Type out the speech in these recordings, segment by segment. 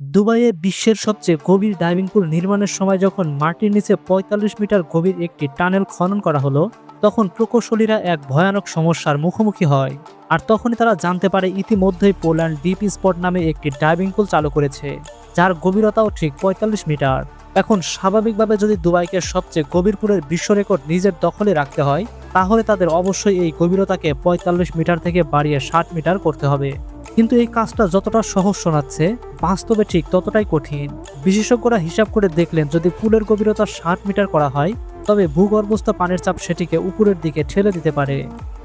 দুবাইয়ে বিশ্বের সবচেয়ে গভীর ডাইভিং পুল নির্মাণের সময় যখন মাটির নিচে পঁয়তাল্লিশ মিটার গভীর একটি টানেল খনন করা হলো, তখন প্রকৌশলীরা এক ভয়ানক সমস্যার মুখোমুখি হয়। আর তখনই তারা জানতে পারে ইতিমধ্যেই পোল্যান্ড ডিপ স্পট নামে একটি ডাইভিং পুল চালু করেছে, যার গভীরতাও ঠিক পঁয়তাল্লিশ মিটার। এখন স্বাভাবিকভাবে যদি দুবাইকে সবচেয়ে গভীর পুলের বিশ্ব রেকর্ড নিজের দখলে রাখতে হয়, তাহলে তাদের অবশ্যই এই গভীরতাকে পঁয়তাল্লিশ মিটার থেকে বাড়িয়ে ষাট মিটার করতে হবে। কিন্তু এই কাজটা যতটা সহজ শোনাচ্ছে, বাস্তবে ঠিক ততটাই কঠিন। বিশেষজ্ঞরা হিসাব করে দেখলেন, যদি পুলের গভীরতা ষাট মিটার করা হয়, তবে ভূগর্ভস্থ পানির চাপ সেটিকে উপরের দিকে ঠেলে দিতে পারে।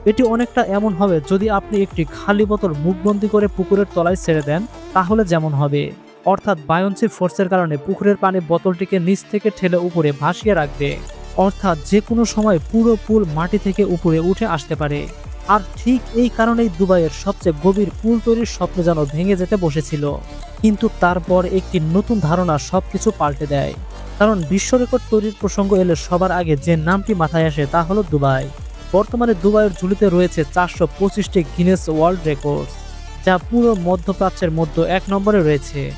এটি অনেকটা এমন হবে যদি আপনি একটি খালি বোতল মুখবন্দি করে পুকুরের তলায় ছেড়ে দেন, তাহলে যেমন হবে। অর্থাৎ বায়ন্সি ফোর্সের কারণে পুকুরের পানি বোতলটিকে নিচ থেকে ঠেলে উপরে ভাসিয়ে রাখবে। অর্থাৎ যে কোনো সময় পুরো পুল মাটি থেকে উপরে উঠে আসতে পারে। আর ঠিক এই কারণেই দুবাইয়ের সবচেয়ে গভীর পুল তৈরির স্বপ্ন যেন ভেঙে যেতে বসেছিল। কিন্তু তারপর একটি নতুন ধারণা সবকিছু পাল্টে দেয়। কারণ বিশ্ব রেকর্ড তৈরির প্রসঙ্গ এলে সবার আগে যে নামটি মাথায় আসে তা হলো দুবাই। বর্তমানে দুবাইয়ের ঝুলিতে রয়েছে চারশো পঁচিশটি গিনেস ওয়ার্ল্ড রেকর্ডস, যা পুরো মধ্যপ্রাচ্যের মধ্যে এক নম্বরে রয়েছে।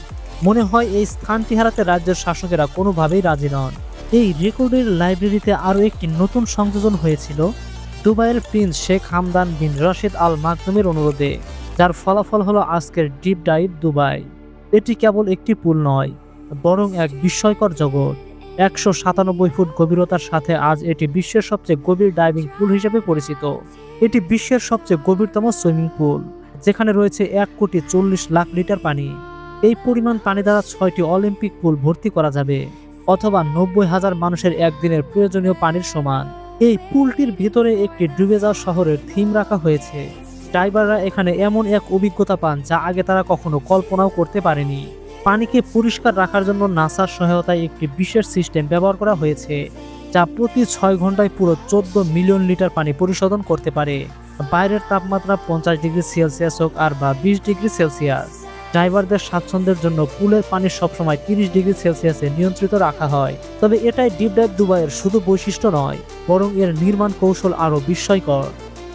মনে হয় এই স্থানটি হারাতে রাজ্যের শাসকেরা কোনোভাবেই রাজি নন। এই রেকর্ডের লাইব্রেরিতে আরও একটি নতুন সংযোজন হয়েছিল দুবাইয়ের prince Sheikh Hamdan bin Rashid Al মাকদুমের অনুরোধে, যার ফলাফল হলো আজকের ডিপ ডাইভ দুবাই। এটি কেবল একটি পুল নয়, বরং এক বিস্ময়কর জগৎ। একশো সাতানব্বই ফুট গভীরতার সাথে আজ এটি বিশ্বের সবচেয়ে গভীর ডাইভিং পুল হিসেবে পরিচিত। এটি বিশ্বের সবচেয়ে গভীরতম সুইমিং পুল, যেখানে রয়েছে এক কোটি চল্লিশ লাখ লিটার পানি। এই পরিমাণ পানি দ্বারা ছয়টি অলিম্পিক পুল ভর্তি করা যাবে, অথবা নব্বই হাজার মানুষের একদিনের প্রয়োজনীয় পানির সমান। এই পুলটির ভিতরে একটি ডুবে যাওয়া শহরের থিম রাখা হয়েছে। ড্রাইভাররা এখানে এমন এক অভিজ্ঞতা পান যা আগে তারা কখনো কল্পনাও করতে পারেনি। পানিকে পরিষ্কার রাখার জন্য নাসার সহায়তায় একটি বিশেষ সিস্টেম ব্যবহার করা হয়েছে, যা প্রতি ছয় ঘন্টায় পুরো চোদ্দ মিলিয়ন লিটার পানি পরিশোধন করতে পারে। বাইরের তাপমাত্রা পঞ্চাশ ডিগ্রি সেলসিয়াস হোক আর বা বিশ ডিগ্রি সেলসিয়াস। ড্রাইভারদের স্বাচ্ছন্দ্যের জন্য পুলের পানি সবসময় তিরিশ ডিগ্রি সেলসিয়াসে নিয়ন্ত্রিত রাখা হয়। তবে এটাই ডিপ দুবাইয়ের শুধু বৈশিষ্ট্য নয়, বরং এর নির্মাণ কৌশল আরও বিস্ময়কর।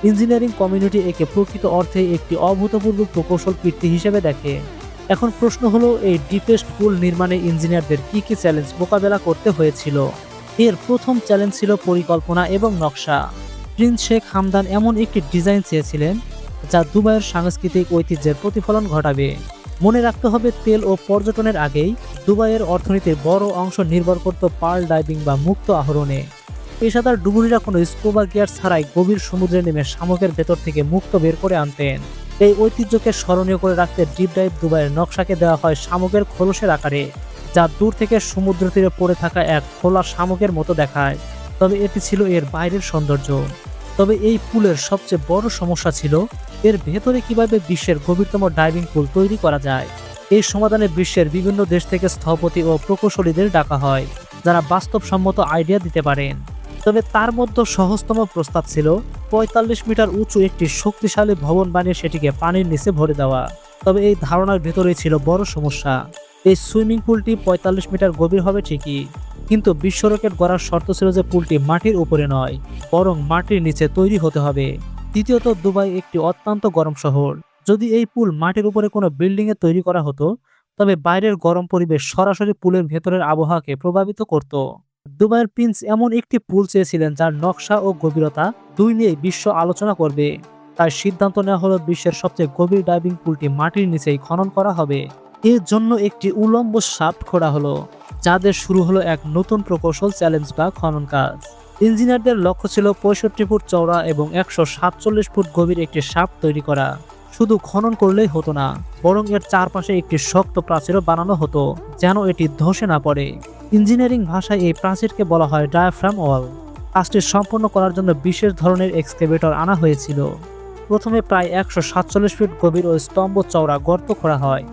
ইঞ্জিনিয়ারিং কমিউনিটি একে প্রকৃত অর্থে একটি অভূতপূর্ব প্রকৌশল কীর্তি হিসেবে দেখে। এখন প্রশ্ন হলো, এই ডিপেস্ট পুল নির্মাণে ইঞ্জিনিয়ারদের কি কি চ্যালেঞ্জ মোকাবেলা করতে হয়েছিল? এর প্রথম চ্যালেঞ্জ ছিল পরিকল্পনা এবং নকশা। প্রিন্স শেখ হামদান এমন একটি ডিজাইন চেয়েছিলেন, যা দুবাইয়ের সাংস্কৃতিক ঐতিহ্যের প্রতিফলন ঘটাবে। মনে রাখতে হবে, তেল ও পর্যটনের আগেই দুবাইয়ের অর্থনীতির বড় অংশ নির্ভর করত পার্ল ডাইভিং বা মুক্ত আহরণে। পেশাদার ডুবুরিরা কোনো স্কুবা গিয়ার ছাড়াই গভীর সমুদ্রে নেমে শামুকের ভেতর থেকে মুক্ত বের করে আনতেন। এই ঐতিহ্যকে স্মরণীয় করে রাখতে ডিপ ডাইভ দুবাইয়ের নকশাকে দেওয়া হয় শামুকের খোলসের আকারে, যা দূর থেকে সমুদ্র তীরে পড়ে থাকা এক খোলা শামুকের মতো দেখায়। তবে এটি ছিল এর বাইরের সৌন্দর্য। তবে এই পুলের সবচেয়ে বড় সমস্যা ছিল এর ভেতরে কীভাবে বিশ্বের গভীরতম ডাইভিং পুল তৈরি করা যায়? এই সমাধানে বিশ্বের বিভিন্ন দেশ থেকে স্থপতি ও প্রকৌশলীদের ডাকা হয়, যারা বাস্তবসম্মত আইডিয়া দিতে পারেন। তবে তার মধ্যে সহজতম প্রস্তাব ছিল, পঁয়তাল্লিশ মিটার উঁচু একটি শক্তিশালী ভবন বানিয়ে সেটিকে পানির নিচে ভরে দেওয়া। তবে এই ধারণার ভেতরেই ছিল বড় সমস্যা। এই সুইমিং পুলটি পঁয়তাল্লিশ মিটার গভীর হবে ঠিকই, কিন্তু বিশ্ব রকেট গড়ার শর্ত ছিল যে পুলটি মাটির উপরে নয়, বরং মাটির নিচে তৈরি হতে হবে। দ্বিতীয়ত, দুবাই একটি অত্যন্ত গরম শহর। যদি এই পুল মাটির উপরে কোনো বিল্ডিংয়ে তৈরি করা হতো, তবে বাইরের গরম পরিবেশ সরাসরি পুলের ভেতরের আবহাওয়াকে প্রভাবিত করত। দুবাইয়ের প্রিন্স এমন একটি পুল চেয়েছিলেন যার নকশা ও গভীরতা দুই নিয়ে বিশ্ব আলোচনা করবে। তার সিদ্ধান্ত নেওয়া হলো বিশ্বের সবচেয়ে গভীর ডাইভিং পুলটি মাটির নিচেই খনন করা হবে। এর জন্য একটি উলম্ব শাফট খোঁড়া হলো, যাদের শুরু হলো এক নতুন প্রকৌশল চ্যালেঞ্জ বা খনন কাজ। ইঞ্জিনিয়ারদের লক্ষ্য ছিল পঁয়ষট্টি ফুট চওড়া এবং একশো সাতচল্লিশ ফুট গভীর একটি সাপ তৈরি করা। শুধু খনন করলেই হতো না, বরং এর চারপাশে একটি শক্ত প্রাচীরও বানানো হতো, যেন এটি ধসে না পড়ে। ইঞ্জিনিয়ারিং ভাষায় এই প্রাচীরকে বলা হয় ডায়াফ্রাম ওয়াল। কাজটি সম্পন্ন করার জন্য বিশেষ ধরনের এক্সকেভেটর আনা হয়েছিল। প্রথমে প্রায় একশো সাতচল্লিশ ফিট গভীর ও স্তম্ভ চওড়া গর্ত করা হয়।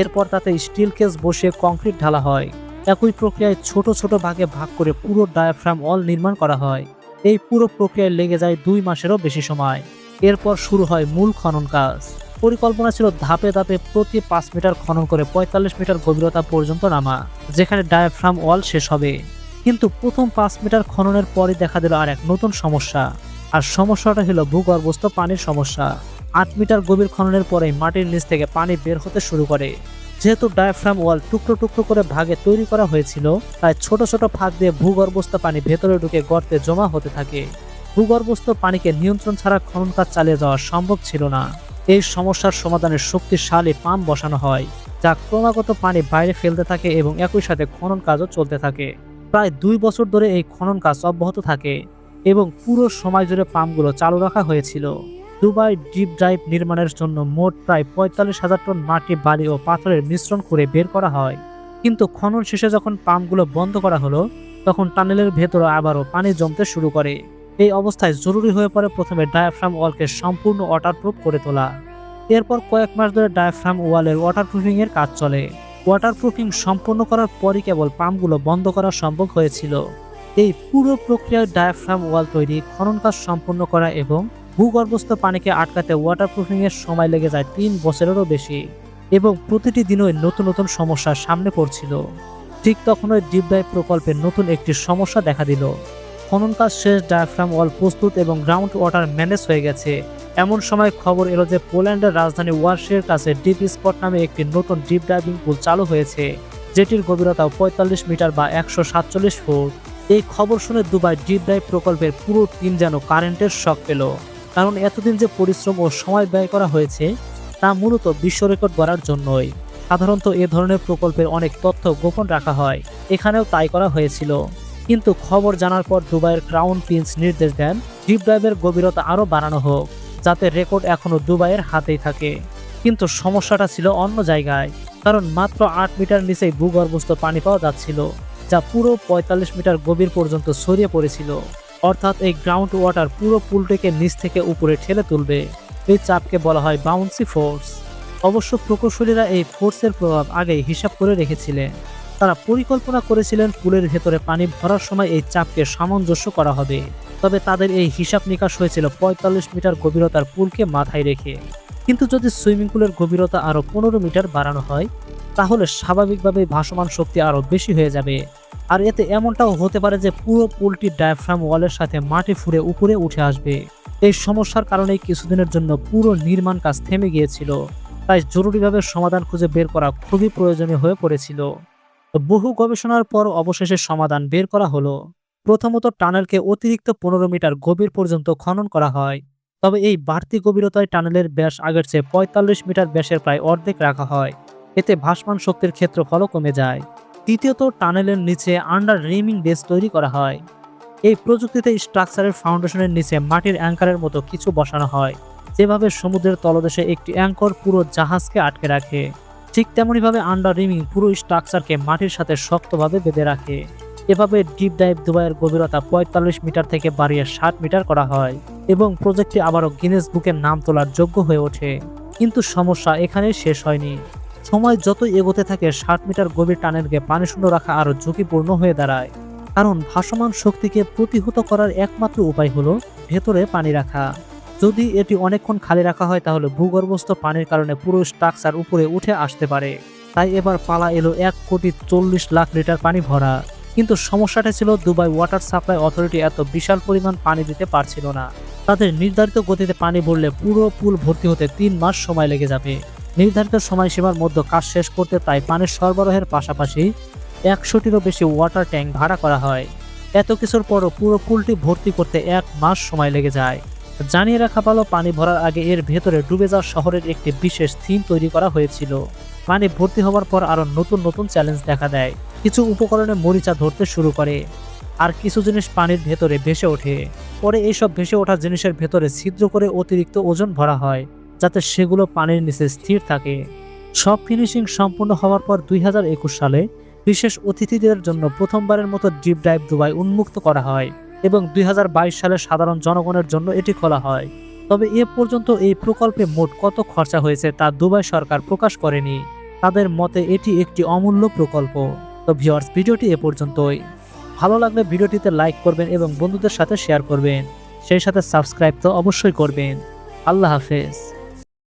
এরপর তাতে স্টিল কেস বসিয়ে কংক্রিট ঢালা হয়। একই প্রক্রিয়ায় ছোট ছোট ভাগে ভাগ করে পুরো ডায়াফ্রাম অল নির্মাণ করা হয়। এই পুরো প্রক্রিয়ায় লেগে যায় দুই মাসেরও বেশি সময়। এরপর শুরু হয় মূল খনন কাজ। পরিকল্পনা ছিল ধাপে ধাপে প্রতি পাঁচ মিটার খনন করে পঁয়তাল্লিশ মিটার গভীরতা পর্যন্ত নামা, যেখানে ডায়াফ্রাম ওয়াল শেষ হবে। কিন্তু প্রথম পাঁচ মিটার খননের পরই দেখা দিল আর এক নতুন সমস্যা। আর সমস্যাটা হলো ভূগর্ভস্থ পানির সমস্যা। আট মিটার গভীর খননের পরেই মাটির নিচ থেকে পানি বের হতে শুরু করে। যেহেতু ডায়াফ্রাম ওয়াল টুকরো টুকরো করে ভাগে তৈরি করা হয়েছিল, তাই ছোট ছোট ফাঁক দিয়ে ভূগর্ভস্থ পানি ভেতরে ঢুকে গর্তে জমা হতে থাকে। ভূগর্ভস্থ পানিকে নিয়ন্ত্রণ ছাড়া খনন কাজ চালিয়ে যাওয়া সম্ভব ছিল না। এই সমস্যার সমাধানের শক্তিশালী পাম্প বসানো হয়, যা ক্রমাগত পানি বাইরে ফেলতে থাকে এবং একই সাথে খনন কাজও চলতে থাকে। প্রায় দুই বছর ধরে এই খনন কাজ অব্যাহত থাকে এবং পুরো সময় জুড়ে পাম্পগুলো চালু রাখা হয়েছিল। দুবাই ডিপ ড্রাইভ নির্মাণের জন্য মোট প্রায় পঁয়তাল্লিশ হাজার টন মাটি, বালি ও পাথরের মিশ্রণ করে বের করা হয়। কিন্তু খনন শেষে যখন পাম্পগুলো বন্ধ করা হলো, তখন টানেলের ভেতরে আবারও পানি জমতে শুরু করে। এই অবস্থায় জরুরি হয়ে পড়ে প্রথমে ডায়াফ্রাম ওয়ালকে সম্পূর্ণ ওয়াটারপ্রুফ করে তোলা। এরপর কয়েক মাস ধরে ডায়াফ্রাম ওয়ালের ওয়াটারপ্রুফিং এর কাজ চলে। ওয়াটারপ্রুফিং সম্পন্ন করার পরই কেবল পাম্পগুলো বন্ধ করা সম্ভব হয়েছিল। এই পুরো প্রক্রিয়ায় ডায়াফ্রাম ওয়াল তৈরি, খনন কাজ সম্পন্ন করা এবং ভূগর্ভস্থ পানিকে আটকাতে ওয়াটারপ্রুফিং এর সময় লেগে যায় তিন বছরেরও বেশি এবং প্রতিটি দিনই নতুন নতুন সমস্যার সামনে পড়ছিল। ঠিক তখনই ডিপ ডাইভ প্রকল্পের নতুন একটি সমস্যা দেখা দিল। খনন কাজ শেষ ডায়াফ্রাম ওয়াল প্রস্তুত এবং গ্রাউন্ড ওয়াটার ম্যানেজ হয়ে গেছে। এমন সময় খবর এলো যে পোল্যান্ডের রাজধানী ওয়ার্শের কাছে ডিপ স্পট নামে একটি নতুন ডিপ ডাইভিং পুল চালু হয়েছে, যেটির গভীরতা পঁয়তাল্লিশ মিটার বা একশো সাতচল্লিশ ফুট। এই খবর শুনে দুবাই ডিপ ডাইভ প্রকল্পের পুরো টিম যেন কারেন্টের শক পেল। কারণ এতদিন যে পরিশ্রম ও সময় ব্যয় করা হয়েছে, তা মূলত বিশ্ব রেকর্ড গড়ার জন্যই। সাধারণত এ ধরনের প্রকল্পের অনেক তথ্য গোপন রাখা হয়, এখানেও তাই করা হয়েছিল। কিন্তু খবর জানার পর দুবাইয়ের ক্রাউন প্রিন্স নির্দেশ দেন, ডিপ ড্রাইভের গভীরতা আরও বাড়ানো হোক, যাতে রেকর্ড এখনও দুবাইয়ের হাতেই থাকে। কিন্তু সমস্যাটা ছিল অন্য জায়গায়, কারণ মাত্র আট মিটার নিচেই ভূগর্ভস্থ পানি পাওয়া যাচ্ছিল, যা পুরো পঁয়তাল্লিশ মিটার গভীর পর্যন্ত ছড়িয়ে পড়েছিল। অর্থাৎ এই গ্রাউন্ড ওয়াটার পুরো পুলটিকে নিচ থেকে উপরে ঠেলে তুলবে। এই চাপকে বলা হয় বাউন্সি ফোর্স অবশ্য প্রকৌশলীরা এই ফোর্সের প্রভাব আগেই হিসাব করে রেখেছিলেন। তারা পরিকল্পনা করেছিলেন পুলের ভেতরে পানি ভরার সময় এই চাপকে সামঞ্জস্য করা হবে। তবে তাদের এই হিসাব নিকাশ হয়েছিল পঁয়তাল্লিশ মিটার গভীরতার পুলকে মাথায় রেখে। কিন্তু যদি সুইমিং পুলের গভীরতা আরও পনেরো মিটার বাড়ানো হয়, তাহলে স্বাভাবিকভাবে ভাসমান শক্তি আরও বেশি হয়ে যাবে। আর এতে এমনটাও হতে পারে যে পুরো পুলটি ডায়াফ্রাম ওয়ালের সাথে মাটি ফুঁড়ে উপরে উঠে আসবে। এই সমস্যার কারণেই কিছুদিনের জন্য পুরো নির্মাণ কাজ থেমে গিয়েছিল। তাই জরুরিভাবে সমাধান খুঁজে বের করা খুবই প্রয়োজনীয় হয়ে পড়েছিল। বহু গবেষণার পর অবশেষে সমাধান বের করা হলো। প্রথমত টানেলকে অতিরিক্ত পনেরো মিটার গভীর পর্যন্ত খনন করা হয়। তবে এই বাড়তি গভীরতায় টানেলের ব্যাস আগের চেয়ে পঁয়তাল্লিশ মিটার ব্যাসের প্রায় অর্ধেক রাখা হয়। এতে ভাসমান শক্তির ক্ষেত্রফলও কমে যায়। দ্বিতীয়ত টানেলের নিচে আন্ডার রিমিং বেস তৈরি করা হয়। এই প্রযুক্তিতে স্ট্রাকচারের ফাউন্ডেশনের নিচে মাটির অ্যাঙ্কারের মতো কিছু বসানো হয়, যেভাবে সমুদ্রের তলদেশে একটি অ্যাঙ্কর পুরো জাহাজকে আটকে রাখে। ঠিক তেমনইভাবে আন্ডার রিমিং পুরো স্ট্রাকচারকে মাটির সাথে শক্তভাবে বেঁধে রাখে। এভাবে ডিপ ডাইভ দুবাইয়ের গভীরতা পঁয়তাল্লিশ মিটার থেকে বাড়িয়ে ষাট মিটার করা হয় এবং প্রজেক্টটি আবারও গিনেস বুকের নাম তোলার যোগ্য হয়ে ওঠে। কিন্তু সমস্যা এখানে শেষ হয়নি। সময় যতই এগোতে থাকে, ষাট মিটার গভীর টানেলকে পানি শূন্য রাখা আরও ঝুঁকিপূর্ণ হয়ে দাঁড়ায়। কারণ ভাসমান শক্তিকে প্রতিহত করার একমাত্র উপায় হলো ভেতরে পানি রাখা। যদি এটি অনেকক্ষণ খালি রাখা হয়, তাহলে ভূগর্ভস্থ পানির কারণে পুরো স্ট্রাকচার উপরে উঠে আসতে পারে। তাই এবার পালা এলো এক কোটি চল্লিশ লাখ লিটার পানি ভরা। কিন্তু সমস্যাটা ছিল দুবাই ওয়াটার সাপ্লাই অথরিটি এত বিশাল পরিমাণ পানি দিতে পারছিল না। তাদের নির্ধারিত গতিতে পানি ভরলে পুরো পুল ভর্তি হতে তিন মাস সময় লেগে যাবে। নির্ধারিত সময়সীমার মধ্যে কাজ শেষ করতে তাই পানির সরবরাহের পাশাপাশি একশোটিরও বেশি ওয়াটার ট্যাঙ্ক ভাড়া করা হয়। এত কিছুর পরও পুরো পুলটি ভর্তি করতে এক মাস সময় লেগে যায়। জানিয়ে রাখা ভালো, পানি ভরার আগে এর ভেতরে ডুবে যাওয়া শহরের একটি বিশেষ থিম তৈরি করা হয়েছিল। পানি ভর্তি হওয়ার পর আরও নতুন নতুন চ্যালেঞ্জ দেখা দেয়। কিছু উপকরণে মরিচা ধরতে শুরু করে। আর কিছু জিনিস পানির ভেতরে ভেসে ওঠে। পরে এইসব ভেসে ওঠা জিনিসের ভেতরে ছিদ্র করে অতিরিক্ত ওজন ভরা হয়। যাতে সেগুলো পানির নিচে স্থির থাকে। সব ফিনিশিং সম্পূর্ণ হওয়ার পর দুই হাজার একুশ সালে বিশেষ অতিথিদের জন্য প্রথমবারের মতো ডিপ ডাইভ দুবাই উন্মুক্ত করা হয় এবং দুই হাজার বাইশ সালে সাধারণ জনগণের জন্য এটি খোলা হয়। তবে এ পর্যন্ত এই প্রকল্পে মোট কত খরচা হয়েছে তা দুবাই সরকার প্রকাশ করেনি। তাদের মতে এটি একটি অমূল্য প্রকল্প। তো ভিওয়ার্স ভিডিওটি এ পর্যন্তই। ভালো লাগলে ভিডিওটিতে লাইক করবেন এবং বন্ধুদের সাথে শেয়ার করবেন। সেই সাথে সাবস্ক্রাইব তো অবশ্যই করবেন। আল্লাহ হাফেজ।